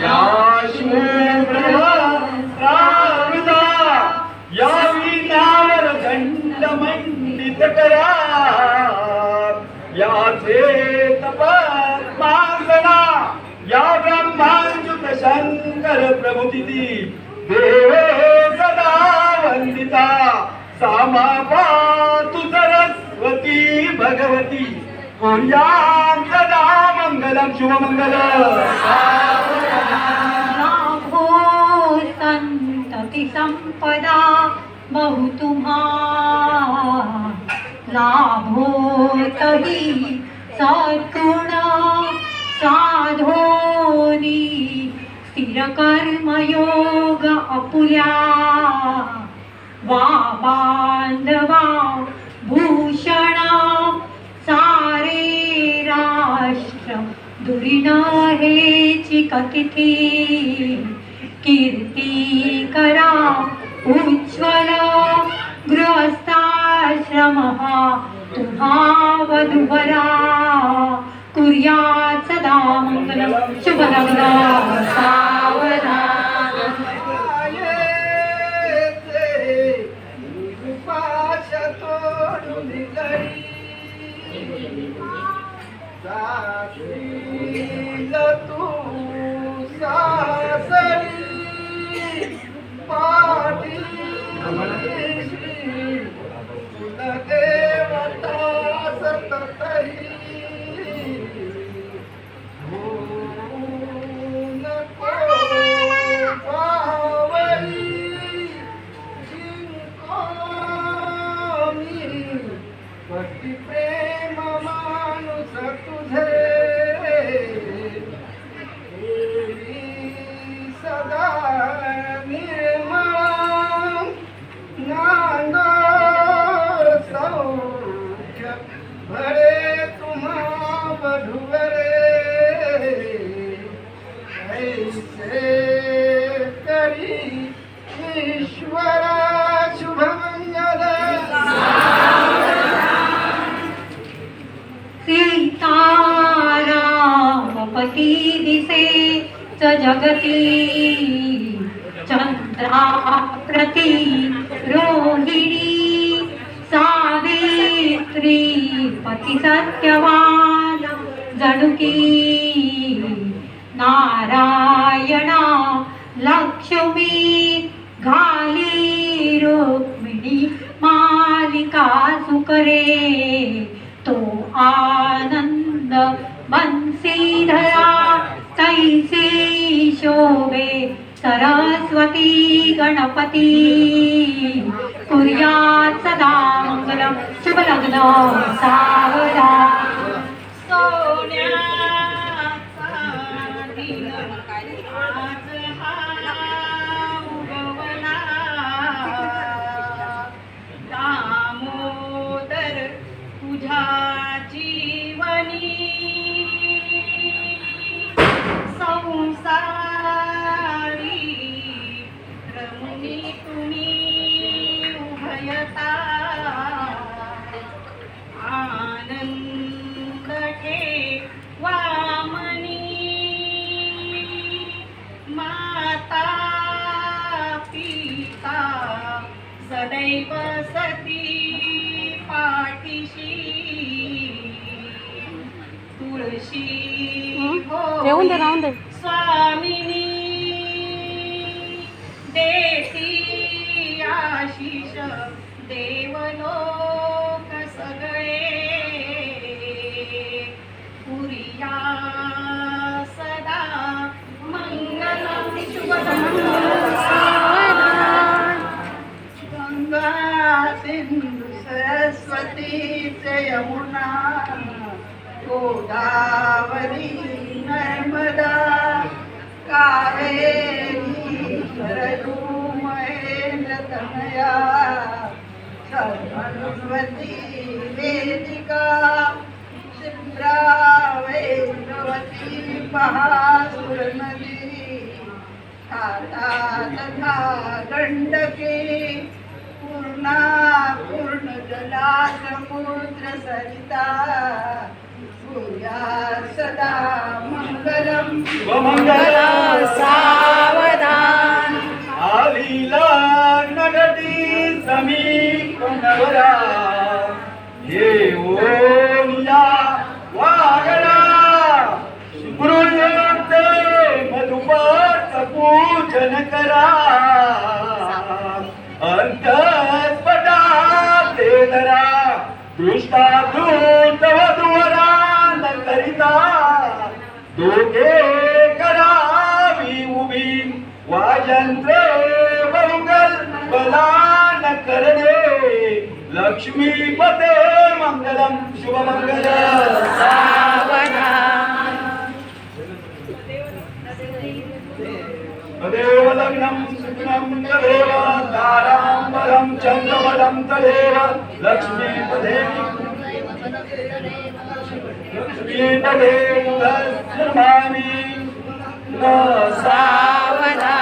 या शुभ्रवस्त्रावृता या शंकर प्रभुती देव सदा वंदिता. सामा पातु सरस्वती भगवती कोर्या शुभमंगलम लाभो संतति संपदा बहु तुम्हा लाभो तही सद्गुण साधोनी। स्थिर कर्मयोग अपुल्या वा बांधवा राष्ट्र हेची कथिती कीर्ती करा उज्ज्वला गृहस्थाश्रम तुम्हा वधुवरा कुर्यात सदा मंगलम शुभ जगती चंद्रा रोहिणी सावित्री पति सत्यवान जणुकी नारायणा लक्ष्मी घाली रुक्मिणी मालिका सुकरे तो आनंद बंसीधरा तैसे शोभे सरस्वती गणपती. कुर्यात सदा मंगलम शुभ लग्न सदैव सती पाठीशी. तुळशी स्वामिनी. देती आशिष देवलोक सगळे. पुरिया सदा मंगल गंगा सिंधु सरस्वती यमुना गोदावरी नर्मदा. कावेरी सरयू महेंद्र सरस्वती वेदिका शिप्रा वेदवती महासुर नदी खाता तथा गंडके पूर्णा पूर्ण जला समुद्र सरिता सूर्या सदा सावधान। आलीला करा. अंतस्पटा ते धरा. दृष्टा धूत करिता. दोघे करावी उभी. वाजंत्र बहुगल बलान करणे. लक्ष्मीपते मंगल चन्द्रवदं तदेव लक्ष्मीपदे लक्ष्मीपदेव दर्शयामि न सावधान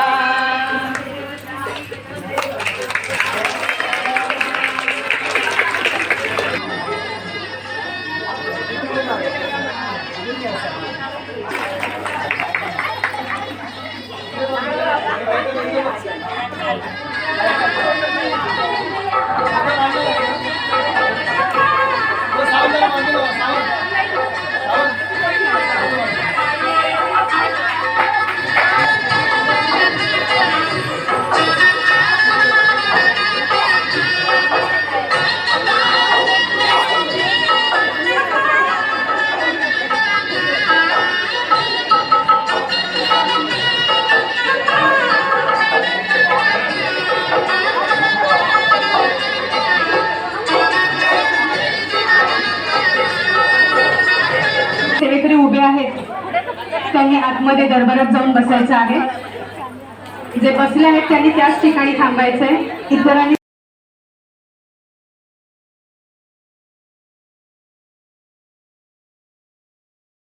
उभे आहेत. त्यांनी आतमध्ये दरबारात जाऊन बसायचं आहे. जे बसले आहेत त्यांनी त्याच ठिकाणी थांबायचंय. इतरांनी